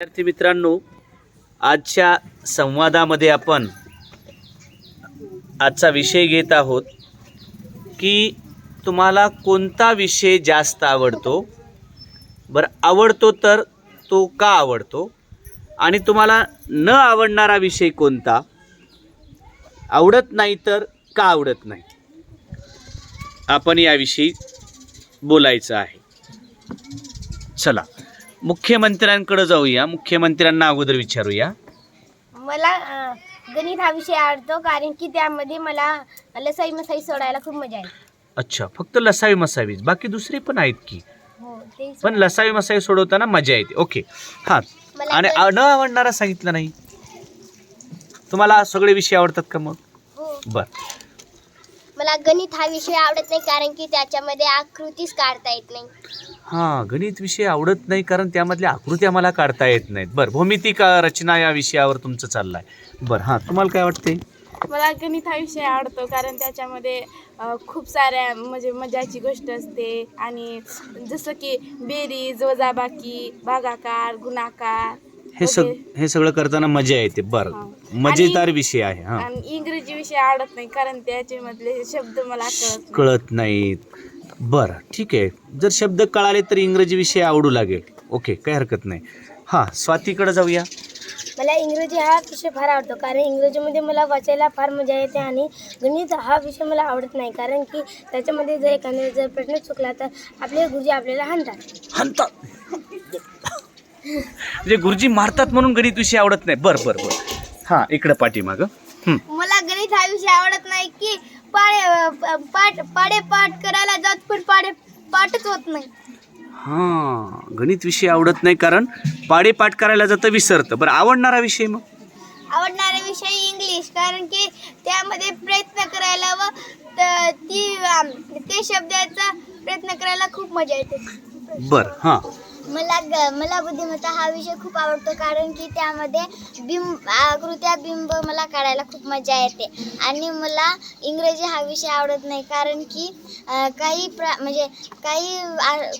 विद्यार्थी मित्रांनो आजच्या संवादामध्ये आपण आजचा विषय घेत आहोत की तुम्हाला कोणता विषय जास्त आवडतो? बरं आवडतो तर तो का आवडतो? आणि तुम्हाला न आवडणारा विषय कोणता? आवडत नाही तर का आवडत नाही? आपण याविषयी बोलायचं आहे. चला. मुख्यमंत्र्यांकडे जाऊया. मुख्यमंत्र्यांना अगोदर विचारूया. मला अ, गणित हा विषय आवडतो कारण की त्यामध्ये मला लसाई मसाई सोडायला खूप मजा येते. अच्छा फक्त लसावी मसावीच बाकी दुसरे पण आहेत की. हो ते पण लसावी मसावी सोडवताना मजा येते. ओके. हां. मला आणि गणित- न आवडणारा सांगितलं नाही. तुम्हाला सगळे विषय आवडतात का मग? हो. बर. मला गणित हा विषय आवडत नाही कारण की त्याच्यामध्ये आकृतीच काढता येत नाही. हां गणित विषय आवडत नाही कारण त्यामधल्या आकृत्या मला काढता येत नाहीत बरं भौमितिक रचना या विषयावर तुमचं चाललं आहे बरं हां तुम्हाला काय वाटते मला गणित हा विषय आवडतो कारण त्याच्यामध्ये खूप साऱ्या म्हणजे मजाची गोष्ट असते आणि जसं की बेरीज वजाबाकी भागाकार गुणाकार हे सग. हे सगळं करताना मजा येते बरं. मजेदार विषय आहे हां आणि इंग्रजी विषय आवडत नाही कारण त्याच्यामधले शब्द मला. कळत नाहीत बरं ठीक आहे. जर शब्द कळाले तर इंग्रजी विषय आवडू लागेल. ओके काही हरकत नाही. हां स्वातीकडे जाऊया. मला इंग्रजी हा विषय फार आवडतो कारण इंग्रजीमध्ये मला वाचायला फार मजा येते आणि गणित हा विषय मला आवडत नाही कारण की त्याच्यामध्ये जर एखाद्या जर प्रश्न चुकला तर आपले गुरुजी आपल्याला हाणतात. हंतात म्हणजे गुरुजी मारतात म्हणून गणित विषय आवडत नाही. बरं बरं बरं. हां इकडं पाठीमागं. हं. मला गणित हा विषय आवडत नाही की पाडे पाठ पाडे पाठ करायला जात पण पाडे पाठच होत नाही. हां गणित विषय आवडत नाही कारण पाडे पाठ करायला जातं विसरतं. बरं आवडणारा विषय मग? आवडणारा विषय इंग्लिश कारण की त्यामध्ये प्रयत्न करायला व त- ते शब्दाचा प्रयत्न करायला खूप मजा येते. बरं हां. मला ग मला बुद्धिमत्ता हा विषय खूप आवडतो कारण की त्यामध्ये बिंब आकृत्या बिंब मला काढायला खूप मजा येते. आणि मला इंग्रजी हा विषय आवडत नाही कारण की काही प्र म्हणजे काही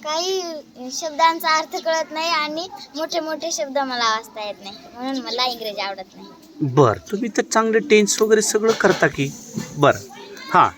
काही शब्दांचा अर्थ कळत नाही आणि मोठे मोठे शब्द मला वाचता येत नाही. म्हणून मला इंग्रजी आवडत नाही. बरं तुम्ही तर चांगले टेन्स वगैरे सगळं करता की? बरं हां.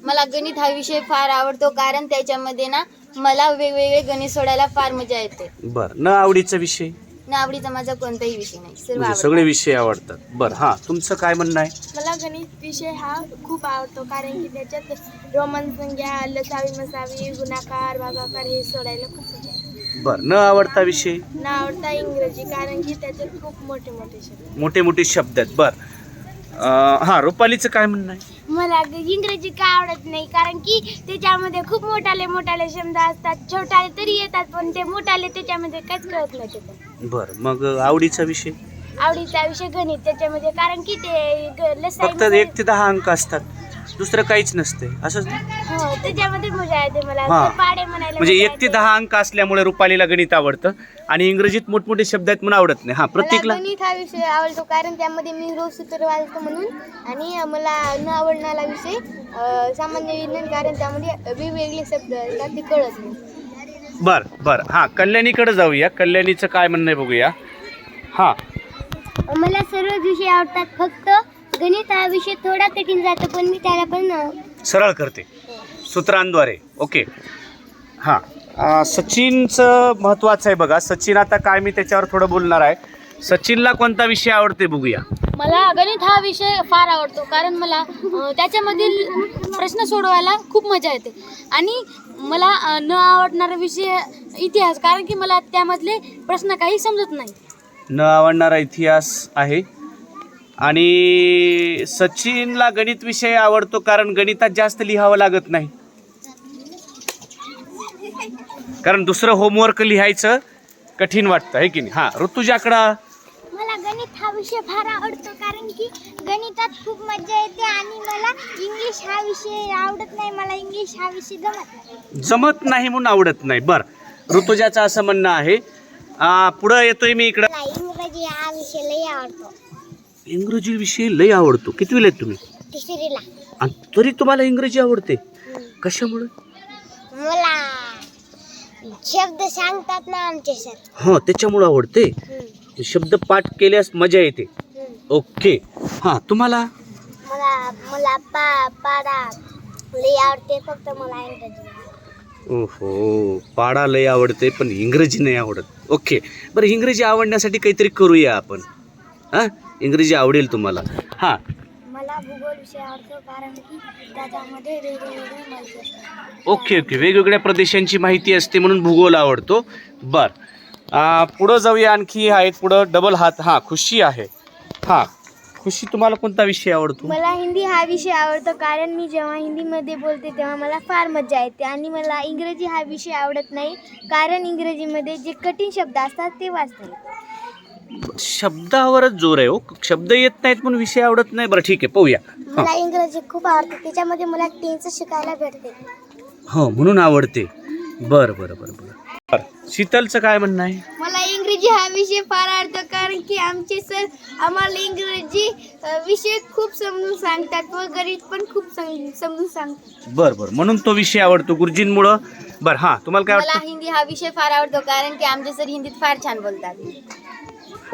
मला गणित हा विषय फार आवडतो कारण त्याच्यामध्ये ना मला वेगवेगळे गणित सोडायला फार मजा येते. बरं न आवडीचा विषय? ना आवडीचा माझा कोणताही विषय नाही सर्व म्हणजे आवडतात. सगळे विषय आवडतात. बरं हां तुमचं काय म्हणणं आहे? मला गणित विषय हा खूप आवडतो कारण की त्याच्यात रोमन संख्या लसावी मसावी गुणाकार भागाकार हे सोडायला खूप मजा येते. बरं न आवडता विषय? न आवडता इंग्रजी कारण की त्याच्यात खूप मोठे मोठे शब्द मोठे मोठे शब्द आहेत. बरं अं, हां रुपालीचं काय म्हणणं आहे? मला इंग्रजी का आवडत नाही कारण की त्याच्यामध्ये खूप मोठाले मोठाले शब्द असतात छोटाले तरी येतात पण ते मोठाले त्याच्यामध्ये काहीच कळत नाही त्याचं बरं मग आवडीचा विषय? आवडीचा विषय गणित त्याच्यामध्ये कारण की ते ग- लसाई फक्त एक ते दहा अंक असतात. दुसरं काहीच नसते असंच ना? हो त्याच्यामध्ये मजा येते मला. हा. ते पाडे म्हणायला म्हणजे मजा एक ते. येते. दहा अंक असल्यामुळे रुपालीला गणित आवडतं आणि इंग्रजीत मोठमोठे शब्द आहेत म्हणून आवडत नाही. हा प्रत्येकला गणित हा विषय आवडतो कारण त्यामध्ये मी रोज सूत्र वाजतो म्हणून आणि मला न आवडणारा विषय अं, सामान्य विज्ञान कारण त्यामध्ये वेगवेगळे शब्द असतात ते कळत नाही. बर बर. हा कल्याणीकडे जाऊया. कल्याणीचं काय म्हणणं आहे बघूया. हा. मला सर्व विषय आवडतात फक्त गणित हा विषय थोडा कठीण जातो पण मी त्याला पण सरळ करते. सूत्रांद्वारे. ओके. हां. अं, सचिनचं महत्त्वाचं आहे बघा. सचिन आता काय मी त्याच्यावर थोडं बोलणार आहे. सचिनला कोणता विषय आवडते बघूया. मला गणित हा विषय फार आवडतो कारण मला अ, त्याच्यामधील प्रश्न सोडवायला खूप मजा येते. आणि मला अ, न आवडणारा विषय इतिहास कारण की मला त्यामधले प्रश्न काही समजत नाही. न आवडणारा इतिहास आहे? आणि सचिनला गणित विषय आवडतो कारण गणितात जास्त लिहावं लागत नाही. कारण दुसरं होमवर्क लिहायचं कठीण वाटतं आहे की नाही? हां ऋतुजाकडं मला गणित हा विषय फार आवडतो कारण की गणितात खूप मजा येते आणि मला इंग्लिश हा विषय आवडत नाही मला इंग्लिश हा विषय जमत नाही. जमत नाही म्हणून आवडत नाही. बरं ऋतुजाचं असं म्हणणं आहे. पुढं येतोय मी इकडं. इंग्रजी हा विषय लई आवडतो. इंग्रजी विषय लय आवडतो. कितवीला आहेत तुम्ही? तिसरीला. आणि तरी तुम्हाला इंग्रजी आवडते. कशामुळे? मला शब्द सांगतात ना आमचे सर. हां त्याच्यामुळं आवडते? शब्द पाठ केल्यास मजा येते. ओके. हां तुम्हाला? मला मला पा पाडा लई आवडते फक्त मला इंग्रजी. ओहो पाडा लय आवडते पण इंग्रजी नाही आवडत. ओके. बरं इंग्रजी आवडण्यासाठी काहीतरी करूया आपण. हां? इंग्रजी आवडेल तुम्हाला. हां. मला भूगोल विषय आवडतो कारण की त्याच्यामध्ये वेगवेगळे माहिती असतात. Okay okay. वेगवेगळ्या प्रदेशांची माहिती असते म्हणून भूगोल आवडतो. बर. आ, पुढं जाऊया आणखी. आहेत पुढं डबल हात. हां खुशी आहे. हां. खुशी तुम्हाला कोणता विषय आवडतो? मला हिंदी हा विषय आवडतो कारण मी जेव्हा हिंदीमध्ये बोलते तेव्हा मला फार मजा येते आणि मला इंग्रजी हा विषय आवडत नाही. कारण इंग्रजीमध्ये जे कठीण शब्द असतात ते वाचता येतात. शब्दावरच जोर आहे हो. शब्द येत नाहीत पण विषय आवडत नाही. बरं ठीक आहे. पाहूया. मला इंग्रजी खूप आवडते. त्याच्यामध्ये मला टेन्स शिकायला भेटते. हो म्हणून आवडते. बरं बरं बरं बरं. बरं. शीतलचं काय म्हणणं आहे? मला इंग्रजी हा विषय फार आवडतो कारण की आमचे सर आम्हाला इंग्रजी अ, विषय खूप समजून सांगतात व गणित पण खूप सम- समजून सांगतात. बरं बरं. म्हणून तो विषय आवडतो गुरुजींमुळं. बरं हां. तुम्हाला काय वाटतं? हिंदी हा विषय फार आवडतो कारण की आमचे सर हिंदीत फार छान बोलतात.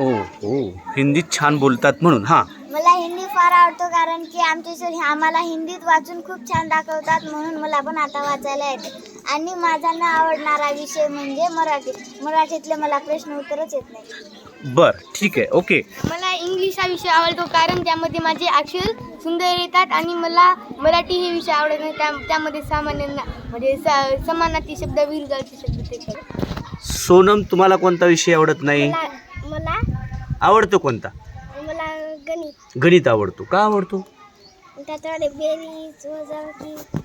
ओ हो. हिंदीत छान बोलतात म्हणून हां. मला हिंदी फार आवडतो कारण की आमचे सर हे आम्हाला हिंदीत वाचून खूप छान दाखवतात म्हणून मला पण आता वाचायला येते. आणि माझा न आवडणारा विषय म्हणजे मराठी. मराठीतले मला प्रश्न उत्तरच येत नाही बरं ठीक आहे ओके. मला इंग्लिश हा विषय आवडतो कारण त्यामध्ये माझे अक्षर सुंदर येतात आणि मला मराठी हे विषय आवडत नाही. त्या त्यामध्ये सामान्य म्हणजे स- समानार्थी शब्द विरुद्धार्थी शब्द ते. सोनम तुम्हाला कोणता विषय आवडत नाही? मला आवडतो कोणता? मला गणित. गणित आवडतो. का आवडतो? त्याच्यामध्ये बेरीज वजाबाकी.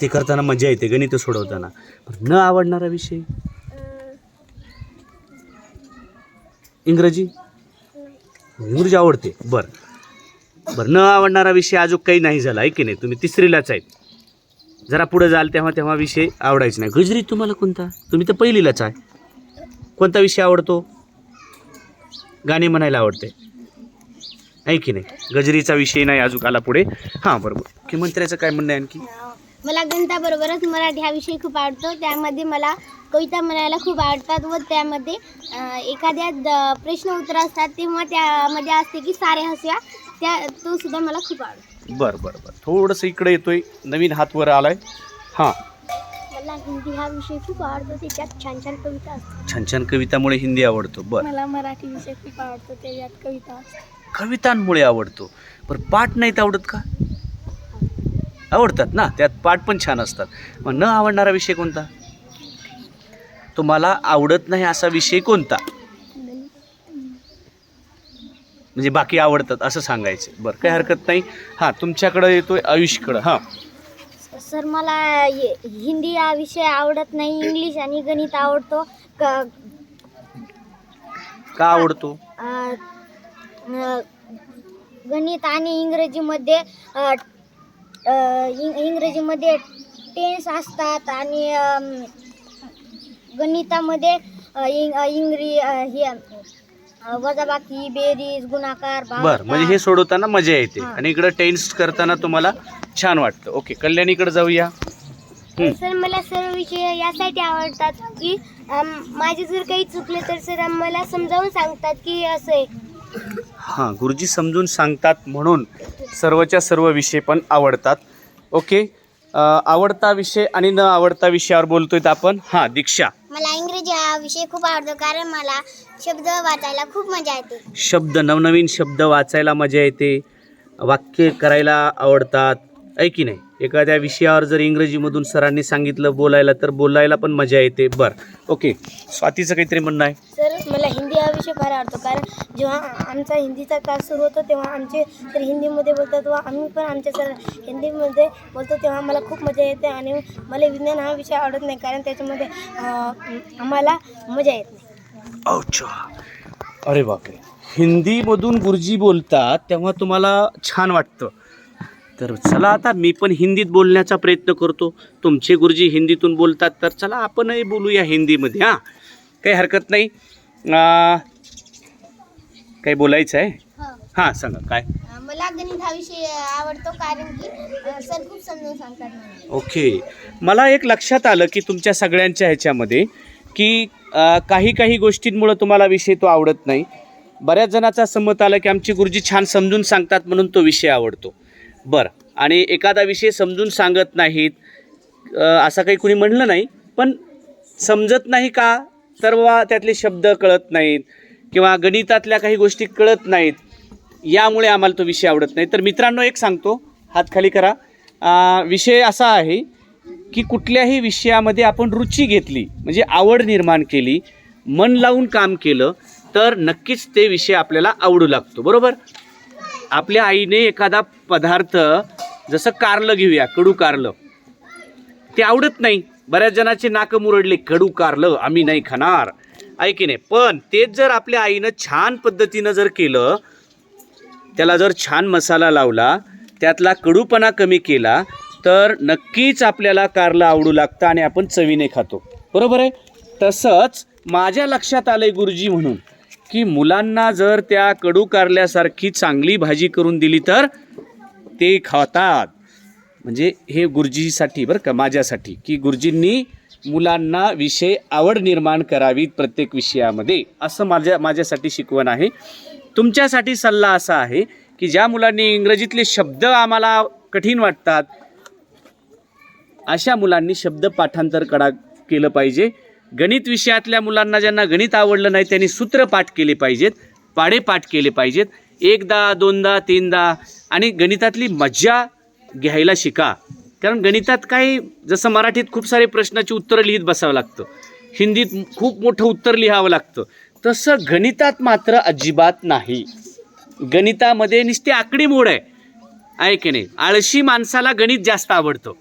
ते करताना मजा येते गणित सोडवताना. पण न आवडणारा विषय? अं, इंग्रजी? इंग्रजी आवडते. बरं. बरं न आवडणारा विषय अजून काही नाही झाला आहे की नाही? तुम्ही तिसरीलाच आहेत. जरा पुढे जाल तेव्हा तेव्हा विषय आवडायचा नाही. गजरी तुम्हाला कोणता? तुम्ही तर पहिलीलाच आहे. कोणता विषय आवडतो? गाणे म्हणायला आवडते. आहे की नाही? गजरीचा विषय नाही अजून आला पुढे. हां बरोबर. मुख्यमंत्र्याचं काय म्हणणं आहे आणखी? मला गणिताबरोबरच मराठी हा विषय खूप आवडतो. त्यामध्ये मला कविता म्हणायला खूप आवडतात व त्यामध्ये एखाद्या द- प्रश्न उत्तर असतात तेव्हा त्यामध्ये असते की सारे हसया त्या तो सुद्धा मला खूप आवडतो. बरं बरं बरं. थोडंसं इकडे येतोय. नवीन हात वर आलाय. हां. मला हिंदी हा विषय खूप आवडतो त्याच्यात छान छान कविता असतात. छान छान कवितामुळे हिंदी आवडतो बरं. मला मराठी विषय खूप आवडतो त्याच्यात कविता असतात. कवितांमुळे आवडतो पण पाठ नाहीत आवडत का? आवडतात ना त्यात पाठ पण छान असतात. मग न आवडणारा विषय कोणता? तुम्हाला आवडत नाही असा विषय कोणता? म्हणजे बाकी आवडतात असं सांगायचं. बरं काही हरकत नाही. हां तुमच्याकडं येतोय आयुषकडं हां. सर मला हिंदी हा विषय आवडत नाही इंग्लिश आणि गणित आवडतो क का आवडतो अ, अ, गणित आणि इंग्रजीमध्ये अ, अ, इंग- इंग्रजीमध्ये टेन्स असतात आणि अम, गणितामध्ये अ, इंग- अ, इंग्री अ, हे अ, वजाबाकी बेरीज गुणाकार बरं म्हणजे हे भागाकार. सोडवताना मजा येते हां. आणि इकडं टेन्स करताना तुम्हाला छान वाटतं. ओके कल्याणीकडे जाऊया. सर मला सर्व विषय यासाठी आवडतात की माझे जर काही चुकले तर सर मला समजावून सांगतात की असं आहे. हां गुरुजी समजून सांगतात म्हणून सर्वच्या सर्व विषय पण आवडतात. ओके आवडता विषय आणि न आवडता विषयावर बोलतोय तर आपण. हां दीक्षा. मला इंग्रजी हा विषय खूप आवडतो कारण मला शब्द वाचायला खूप मजा येते. शब्द नवनवीन शब्द वाचायला मजा येते. वाक्य करायला आवडतात. आहे की नाही? एखाद्या विषयावर जर इंग्रजीमधून सरांनी सांगितलं बोलायला तर बोलायला पण मजा येते. बरं. ओके. स्वातीचं काहीतरी म्हणणं आहे? सर मला हिंदी हा विषय फार आवडतो. कारण जेव्हा आमचा हिंदीचा तास सुरू होतो तेव्हा आमचे सर हिंदीमध्ये बोलतात व आम्ही पण आमच्या सर हिंदीमध्ये बोलतो तेव्हा मला खूप मजा येते आणि मला विज्ञान हा विषय आवडत नाही. कारण त्याच्यामध्ये आम्हाला मजा येत नाही. अच्छा. अरे बापरे. हिंदीमधून गुरुजी बोलतात तेव्हा तुम्हाला छान वाटतं. तर चला आता मी पण हिंदीत बोलण्याचा प्रयत्न करतो. तुमचे गुरुजी हिंदीतून बोलतात तर चला आपणही बोलूया हिंदीमध्ये हां. काही हरकत नाही. काही बोलायचं आहे? हां. सांगा काय? मला गणित हा विषय आवडतो कारण की सर खूप समजून सांगतात ओके. मला एक लक्षात आलं की तुमच्या सगळ्यांच्या ह्याच्यामध्ये की काही काही गोष्टींमुळं तुम्हाला विषय तो आवडत नाही. बऱ्याच जणाचा संमत आलं की आमचे गुरुजी छान समजून सांगतात म्हणून तो विषय आवडतो. बरं. आणि एखादा विषय समजून सांगत नाहीत असं काही कुणी म्हणलं नाही पण समजत नाही का? तर वा त्यातले शब्द कळत नाहीत किंवा गणितातल्या काही गोष्टी कळत नाहीत यामुळे आम्हाला तो विषय आवडत नाही. तर मित्रांनो एक सांगतो हात खाली करा. विषय असा आहे की कुठल्याही विषयामध्ये आपण रुची घेतली म्हणजे आवड निर्माण केली मन लावून काम केलं तर नक्कीच ते विषय आपल्याला आवडू लागतो. बरोबर? आपल्या आईने एखादा पदार्थ जसं कारलं घेऊया कडू कारलं. ते आवडत नाही. बऱ्याच जणाचे नाकं मुरडले कडू कारलं आम्ही नाही खाणार. आहे की नाही? पण तेच जर आपल्या आईनं छान पद्धतीनं जर केलं त्याला जर छान मसाला लावला त्यातला कडूपणा कमी केला तर नक्कीच आपल्याला कारलं आवडू लागतं आणि आपण चवीने खातो. बरोबर आहे? तसंच माझ्या लक्षात आलं आहे गुरुजी म्हणून. की मुलांना जर त्या कडू कारल्यासारखी चांगली भाजी करून दिली तर ते खातात. म्हणजे हे गुरुजीसाठी बरं का माझ्यासाठी की गुरुजींनी मुलांना विषय आवड निर्माण करावी प्रत्येक विषयामध्ये असं माझ्या माझ्यासाठी शिकवण आहे. तुमच्यासाठी सल्ला असा आहे की ज्या मुलांनी इंग्रजीतले शब्द आम्हाला कठीण वाटतात अशा मुलांनी शब्द पाठांतर करा केलं पाहिजे. गणित विषयातल्या मुलांना ज्यांना गणित आवडलं नाही त्यांनी सूत्र पाठ केले पाहिजेत पाढे पाठ केले पाहिजेत. एकदा दोनदा तीनदा आणि गणितातली मज्जा घ्यायला शिका. कारण गणितात काही जसं मराठीत खूप सारे प्रश्नाची उत्तरं लिहित बसावं लागतं. हिंदीत खूप मोठं उत्तर लिहावं लागतं. तसं गणितात मात्र अजिबात नाही. गणितामध्ये नुसती आकडेमोड आहे. आहे की नाही? आळशी माणसाला गणित जास्त आवडतं.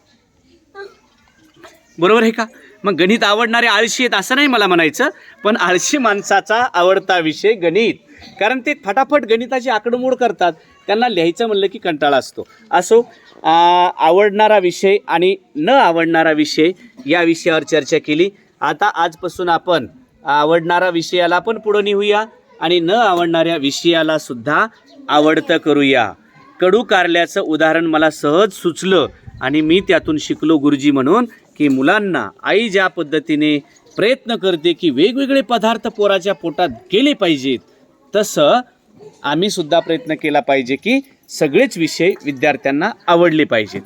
बरोबर आहे का? मग गणित आवडणारे आळशी आहेत असं नाही मला म्हणायचं पण आळशी माणसाचा आवडता विषय गणित. कारण ते फटाफट गणिताची आकडमोड करतात. त्यांना लिहायचं म्हणलं की कंटाळा असतो. असो आवडणारा विषय आणि न आवडणारा विषय या विषयावर चर्चा केली. आता आजपासून आपण आवडणारा विषयाला पण पुढं नेऊया आणि न आवडणाऱ्या विषयाला सुद्धा आवडतं करूया. कडू कारल्याचं उदाहरण मला सहज सुचलं आणि मी त्यातून शिकलो गुरुजी म्हणून. की मुलांना आई ज्या पद्धतीने प्रयत्न करते की वेगवेगळे पदार्थ पोराच्या पोटात गेले पाहिजेत तसं आम्ही सुद्धा प्रयत्न केला पाहिजे की सगळेच विषय विद्यार्थ्यांना आवडले पाहिजेत.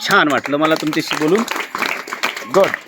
छान वाटलं मला तुमच्याशी बोलून. गुड